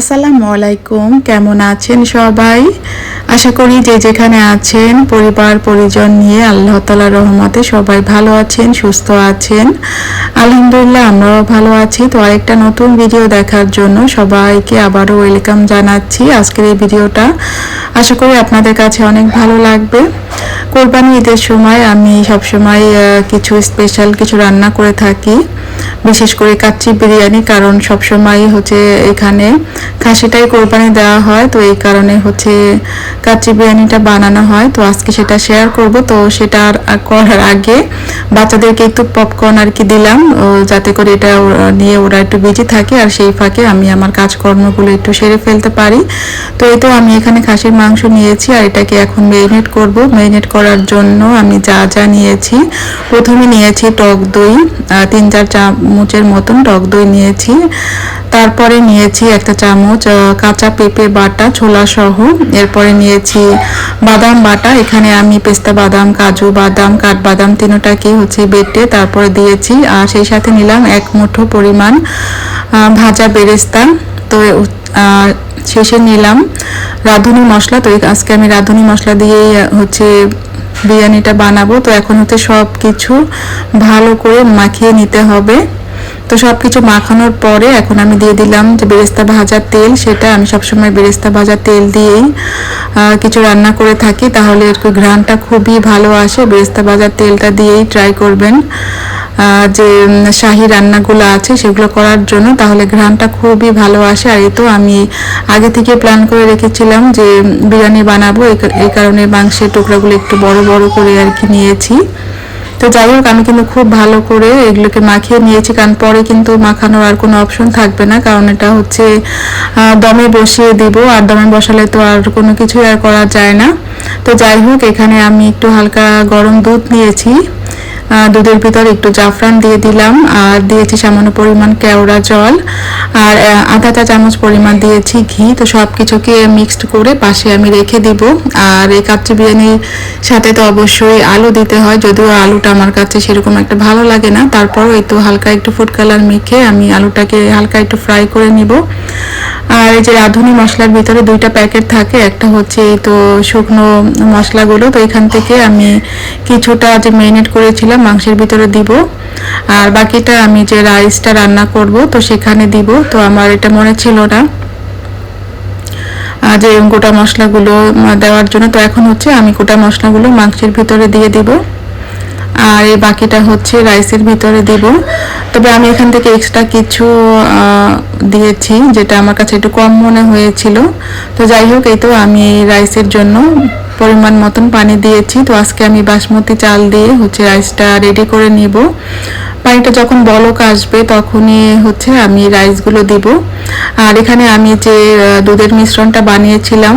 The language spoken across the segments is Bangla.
আসসালামু আলাইকুম, কেমন আছেন সবাই? আশা করি যে যেখানে আছেন, পরিবার, পরিজন নিয়ে আল্লাহ তালার রহমতে সবাই ভালো আছেন, সুস্থ আছেন। আলহামদুলিল্লাহ, আমরাও ভালো আছি। তো আরেকটা নতুন ভিডিও দেখার জন্য সবাইকে আবারও ওয়েলকাম জানাচ্ছি আজকের এই ভিডিওটা। আশা করি আপনাদের কাছে অনেক ভালো লাগবে। কোরবানি ঈদের সময় আমি সবসময় কিছু স্পেশাল কিছু রান্না করে থাকি। বিশেষ করে কাচ্চি বিরিয়ানি, কারণ সবসময় হচ্ছে এখানে খাসিটাই কোরবানি দেওয়া হয়, তো এই কারণে হচ্ছে কাচ্চি বিরিয়ানিটা বানানো হয়। তো আজকে সেটা শেয়ার করব। তো সেটা করার আগে বাচ্চাদেরকে একটু পপকর্ন আর কি দিলাম যাতে করে এটা নিয়ে ওরা একটু বেঁচে থাকে, আর সেই ফাঁকে আমি আমার কাজকর্মগুলো একটু সেরে ফেলতে পারি। তো এই তো আমি এখানে খাসির মাংস নিয়েছি, আর এটাকে এখন মেরিনেট করব। মেরিনেট করার জন্য আমি যা যা নিয়েছি, প্রথমে নিয়েছি টক দই তিন চার চামচের মতন টক দই নিয়েছি। তারপরে নিয়েছি একটা চামচ কাঁচা পেঁপে বাটা ছোলা সহ এরপরে নিয়েছি বাদাম বাটা। এখানে আমি পেস্তা বাদাম, কাজু বাদাম কাঠবাদাম তিনোটাকে হচ্ছে বেটে তারপরে দিয়েছি। আর সেই সাথে নিলাম এক মুঠো পরিমাণ ভাজা বেরেস্তা। তো শেষে নিলাম রাঁধুনি মশলা। তো, আজকে আমি রাঁধুনি মশলা দিয়েই হচ্ছে বিরিয়ানিটা বানাবো। তো এখন হচ্ছে সব কিছু ভালো করে মাখিয়ে নিতে হবে। তো সব কিছু মাখানোর পরে এখন আমি দিয়ে দিলাম যে বেরেস্তা ভাজার তেল, সেটা আমি সবসময় বেরেস্তা ভাজার তেল দিয়েই কিছু রান্না করে থাকি। তাহলে এর ঘ্রাণটা খুবই ভালো আসে। বেরেস্তা ভাজার তেলটা দিয়েই ট্রাই করবেন। যে শাহি রান্নাগুলো আছে, সেগুলো করার জন্য, তাহলে ঘ্রাণটা খুবই ভালো আসে। আর এই তো আমি আগে থেকে প্ল্যান করে রেখেছিলাম যে, বিরিয়ানি বানাবো এই কারণে মাংসের টুকরাগুলো একটু বড় বড় করে আর কি নিয়েছি। তো যাই হোক, আমি কিন্তু খুব ভালো করে এগুলোকে মাখিয়ে নিয়েছি, কারণ পরে কিন্তু মাখানোর আর কোনো অপশন থাকবে না, কারণ এটা হচ্ছে দমে বসিয়ে দিব, আর দমে বসালে তো আর কোনো কিছুই আর করা যায় না। তো যাই হোক, এখানে আমি একটু হালকা গরম দুধ নিয়েছি। দুধের ভিতর একটু জাফরান দিয়ে দিলাম। আর দিয়েছি সামান্য পরিমাণ কেওড়া জল। আর আধা চা চামচ পরিমাণ দিয়েছি ঘি। তো সব কিছুকে মিক্সড করে পাশে আমি রেখে দিব। আর এই কাচ্চি বিরিয়ানির সাথে তো অবশ্যই আলু দিতে হয়। যদিও আলুটা আমার কাছে সেরকম একটা ভালো লাগে না। তারপরও তো হালকা একটু ফুড কালার মেখে আমি আলুটাকে হালকা একটু ফ্রাই করে নিব। আর এই যে রাঁধুনি মশলার ভিতরে দুইটা প্যাকেট থাকে, একটা হচ্ছে এই তো শুকনো মশলাগুলো। তো এখান থেকে আমি কিছুটা যে মেরিনেট করেছিলাম, মাংসের ভিতরে দিব। আর বাকিটা আমি যে রাইসটা রান্না করব, তো সেখানে দিব। তো আমার এটা মনে ছিল না যে গোটা মশলাগুলো দেওয়ার জন্য। তো এখন হচ্ছে আমি গোটা মশলাগুলো মাংসের ভিতরে দিয়ে দিব। আর এই বাকিটা হচ্ছে রাইসের ভিতরে দিব। তবে আমি এখান থেকে এক্সট্রা কিছু দিয়েছি যেটা আমার কাছে একটু কম মনে হয়েছিল। তো যাই হোক, এই তো আমি এই রাইসের জন্য পরিমাণ মতন পানি দিয়েছি। তো আজকে আমি বাসমতি চাল দিয়ে হচ্ছে রাইসটা রেডি করে নিব। পানিটা যখন বলক আসবে, তখনই হচ্ছে আমি রাইসগুলো দিব। আর এখানে আমি যে দুধের মিশ্রণটা বানিয়েছিলাম,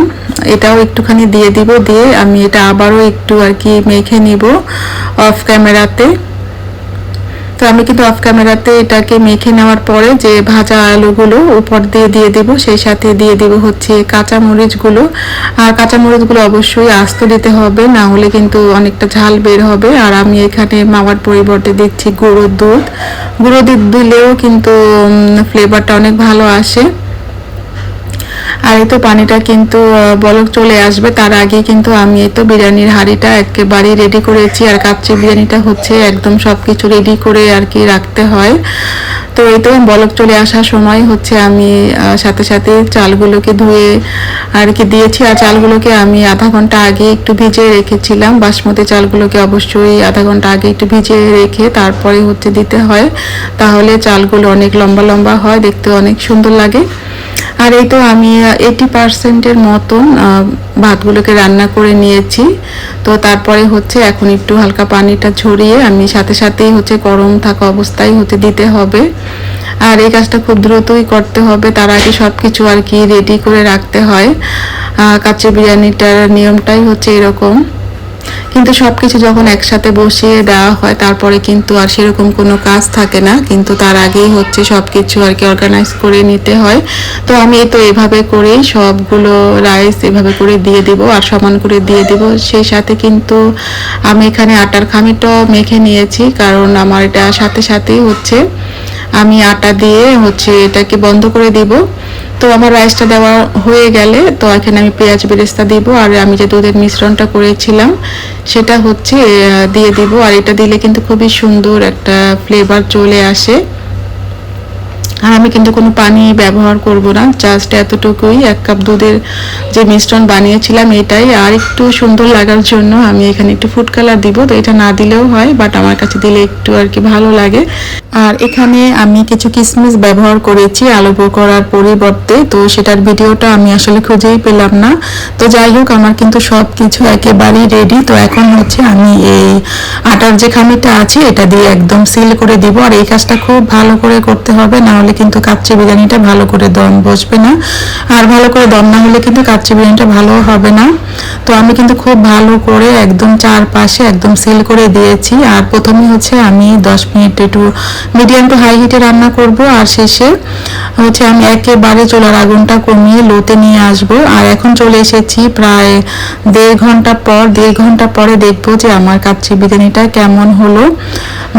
এটাও একটুখানি দিয়ে দিব। দিয়ে আমি এটা আবারও একটু আর কি মেখে নিব অফ ক্যামেরাতে তো আমি কিন্তু অফ ক্যামেরাতে এটাকে মেখে নেওয়ার পরে যে ভাজা আলুগুলো উপর দিয়ে দিয়ে দেবো, সেই সাথে দিয়ে দেব হচ্ছে কাঁচা মরিচগুলো আর কাঁচা মরিচগুলো অবশ্যই আস্ত দিতে হবে, না হলে কিন্তু অনেকটা ঝাল বের হবে। আর আমি এখানে মাওয়ার পরিবর্তে দিচ্ছি গুঁড়ো দুধ। গুঁড়ো দুধ দিলেও কিন্তু ফ্লেভারটা অনেক ভালো আসে। আর এই তো পানিটা কিন্তু বলক চলে আসবে। তার আগে কিন্তু আমি এই তো বিরিয়ানির হাঁড়িটা একেবারেই রেডি করেছি আর কাচ্চি বিরিয়ানিটা হচ্ছে একদম সব কিছু রেডি করে আর কি রাখতে হয়। তো এই তো বলক চলে আসার সময় হচ্ছে আমি সাথে সাথে চালগুলোকে ধুয়ে আর কি দিয়েছি। আর চালগুলোকে আমি আধা ঘণ্টা আগে একটু ভিজিয়ে রেখেছিলাম। বাসমতি চালগুলোকে অবশ্যই আধা ঘণ্টা আগে একটু ভিজিয়ে রেখে তারপরে হচ্ছে দিতে হয়। তাহলে চালগুলো অনেক লম্বা লম্বা হয়, দেখতে অনেক সুন্দর লাগে। আর এই তো আমি এইটি পার্সেন্টের মতন ভাতগুলোকে রান্না করে নিয়েছি। তো তারপরে হচ্ছে এখন একটু হালকা পানিটা ছড়িয়ে আমি সাথে সাথেই হচ্ছে গরম থাকা অবস্থায় হচ্ছে দিতে হবে। আর এই কাজটা খুব দ্রুতই করতে হবে। তার আগে সব কিছু আর কি রেডি করে রাখতে হয়। কাচ্চি বিরিয়ানিটার নিয়মটাই হচ্ছে এরকম। কিন্তু সব কিছু যখন একসাথে বসিয়ে দেওয়া হয়, তারপরে কিন্তু আর সেরকম কোনো কাজ থাকে না। কিন্তু তার আগেই হচ্ছে সব কিছু আর কি অর্গানাইজ করে নিতে হয়। তো আমি তো এভাবে করেই সবগুলো রাইস এভাবে করে দিয়ে দিব আর সমান করে দিয়ে দিব। সেই সাথে কিন্তু আমি এখানে আটার খামিটাও মেখে নিয়েছি, কারণ আমার এটা সাথে সাথেই হচ্ছে। আমি আটা দিয়ে হচ্ছে এটাকে বন্ধ করে দিব। তো আমার রাইসটা দেওয়া হয়ে গেলে তো এখানে আমি পেঁয়াজ বেরেস্তা দিব, আর আমি যে দুধের মিশ্রণটা করেছিলাম, সেটা হচ্ছে দিয়ে দিব। আর এটা দিলে কিন্তু খুবই সুন্দর একটা ফ্লেভার চলে আসে। আর আমি কিন্তু কোনো পানি ব্যবহার করব না জাস্ট এতটুকুই। এক কাপ দুধের যে মিশ্রণ বানিয়েছিলাম এটাই, আর একটু সুন্দর লাগার জন্য আমি এখানে একটু ফুড কালার দিব। তো এটা না দিলেও হয় বাট আমার কাছে দিলে একটু আর কি ভালো লাগে। আর এখানে আমি কিছু কিসমিস ব্যবহার করেছি আলু করার পরিবর্তে। তো সেটার ভিডিওটা আমি আসলে খুঁজেই পেলাম না। তো যাই হোক, আমার কিন্তু সব কিছু একেবারেই রেডি তো এখন হচ্ছে আমি এই আটার যে খামিটা আছে, এটা দিয়ে একদম সিল করে দিব। আর এই কাজটা খুব ভালো করে করতে হবে, না হলে কিন্তু কাচ্চি বিরিয়ানিটা ভালো করে দম বসবে না। আর ভালো করে দম না হলে কিন্তু কাচ্চি বিরিয়ানিটা ভালো হবে না। তো আমি কিন্তু খুব ভালো করে একদম চারপাশে একদম সিল করে দিয়েছি। আর প্রথমে হচ্ছে আমি দশ মিনিট একটু মিডিয়াম টু হাই হিটে রান্না করব। আর শেষে হচ্ছে আমি একেবারে চুলার আগুনটা কমিয়ে লোতে নিয়ে আসব। আর এখন চলে এসেছি প্রায় দেড় ঘণ্টা পর, দেড় ঘণ্টা পরে দেখব যে আমার কাচ্চি বিরিয়ানিটা কেমন হলো।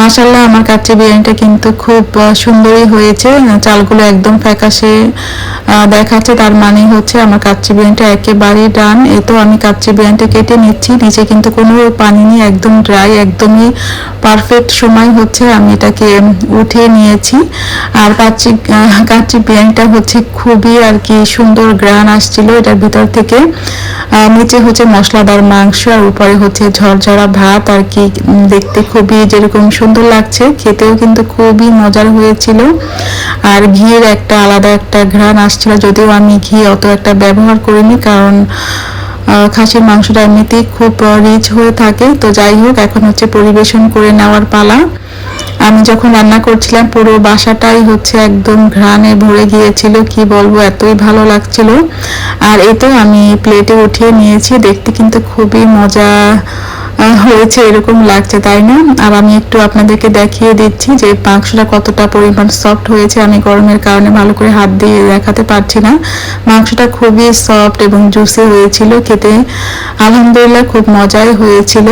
মাসাল্লাহ আমার কাচ্চি বিরিয়ানিটা কিন্তু খুব সুন্দরই হয়েছে। চালগুলো একদম ফ্যাকাশে দেখাচ্ছে। তার মানে হচ্ছে আমার কাচ্চি বিরিয়ানিটা একেবারেই ডান এ তো আমি কাচ্চি বিরিয়ানিটা কেটে নিচ্ছি। নিচে কিন্তু কোনো পানি নেই, একদম ড্রাই একদমই পারফেক্ট সময় হচ্ছে। আমি এটাকে উঠিয়ে নিয়েছি। আর কাচ্চি কাচ্চি বিরিয়ানিটা হচ্ছে খুবই আর কি সুন্দর গ্রান আসছিল এটার ভিতর থেকে। নিচে হচ্ছে মশলাদার মাংস আর উপরে হচ্ছে ঝরঝরা ভাত আর কি দেখতে খুবই যেরকম সুন্দর লাগছে। খেতেও কিন্তু খুবই মজার হয়েছিল। আর ঘিয়ের একটা আলাদা একটা ঘ্রাণ আসছিল, যদিও আমি ঘি অত একটা ব্যবহার করিনি, কারণ খাসির মাংসটা এমনিতেই খুব রিচ হয়ে থাকে। তো যাই হোক, এখন হচ্ছে পরিবেশন করে নেওয়ার পালা। আমি যখন রান্না করছিলাম, পুরো বাসাটাই হচ্ছে একদম ঘ্রাণে ভরে গিয়েছিল, কি বলব, এতই ভালো লাগছিল। আর এতে আমি প্লেটে উঠিয়ে নিয়েছি, দেখতে কিন্তু খুবই মজা হয়েছে, এরকম লাগছে, তাই না? আর আমি একটু আপনাদেরকে দেখিয়ে দিচ্ছি যে মাংসটা কতটা পরিমাণ সফট হয়েছে। আমি গরমের কারণে ভালো করে হাত দিয়ে দেখাতে পারছি না। মাংসটা খুবই সফট এবং জুসি হয়েছিল, খেতে আলহামদুলিল্লাহ খুব মজাই হয়েছিল।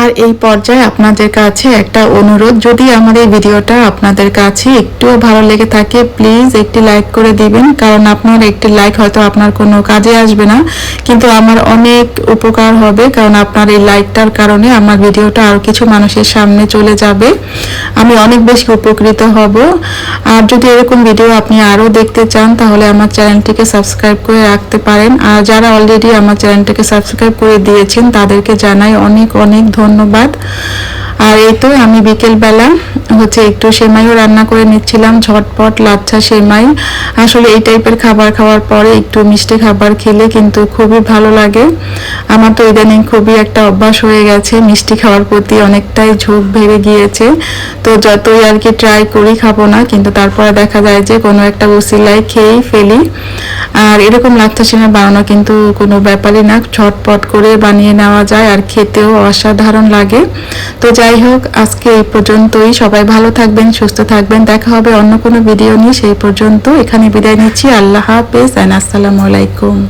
আর এই পর্যায়ে আপনাদের কাছে একটা অনুরোধ, যদি আমার এই ভিডিওটা আপনাদের কাছে একটুও ভালো লেগে থাকে প্লিজ একটি লাইক করে দিবেন, কারণ আপনার একটি লাইক হয়তো আপনার কোনো কাজে আসবে না, কিন্তু আমার অনেক উপকার হবে, কারণ আপনার এই লাইকটার কারণে আমার ভিডিওটা আরও কিছু মানুষের সামনে চলে যাবে। আমি অনেক বেশি উপকৃত হব। আর যদি এরকম ভিডিও আপনি আরও দেখতে চান, তাহলে আমার চ্যানেলটিকে সাবস্ক্রাইব করে রাখতে পারেন। আর যারা অলরেডি আমার চ্যানেলটাকে সাবস্ক্রাইব করে দিয়েছেন, তাদেরকে জানাই অনেক অনেক ধন্যবাদ। আর এই তো আমি বিকেলবেলা হচ্ছে একটু সেমাইও রান্না করে নিচ্ছিলাম, ঝটপট লাচ্ছা সেমাই। আসলে এই টাইপের খাবার খাওয়ার পরে একটু মিষ্টি খাবার খেলে কিন্তু খুবই ভালো লাগে। আমার তো ইদানিং খুবই একটা অভ্যাস হয়ে গেছে, মিষ্টি খাওয়ার প্রতি অনেকটাই ঝোঁক বেড়ে গিয়েছে। তো যতই আর কি ট্রাই করি খাব না, কিন্তু তারপরে দেখা যায় যে কোনো একটা উসিলায় খেয়েই ফেলি। আর এরকম লাচ্ছা সিমা বানানো কিন্তু কোনো ব্যাপারই না, ছটপট করে বানিয়ে নেওয়া যায় আর খেতেও অসাধারণ লাগে। তো যাই হোক, আজকে এই পর্যন্তই। সবাই ভালো থাকবেন, সুস্থ থাকবেন। দেখা হবে অন্য কোনো ভিডিও নিয়ে। সেই পর্যন্ত এখানে বিদায় নিচ্ছি। আল্লাহ হাফেজ, অ্যান্ড আসসালামু আলাইকুম।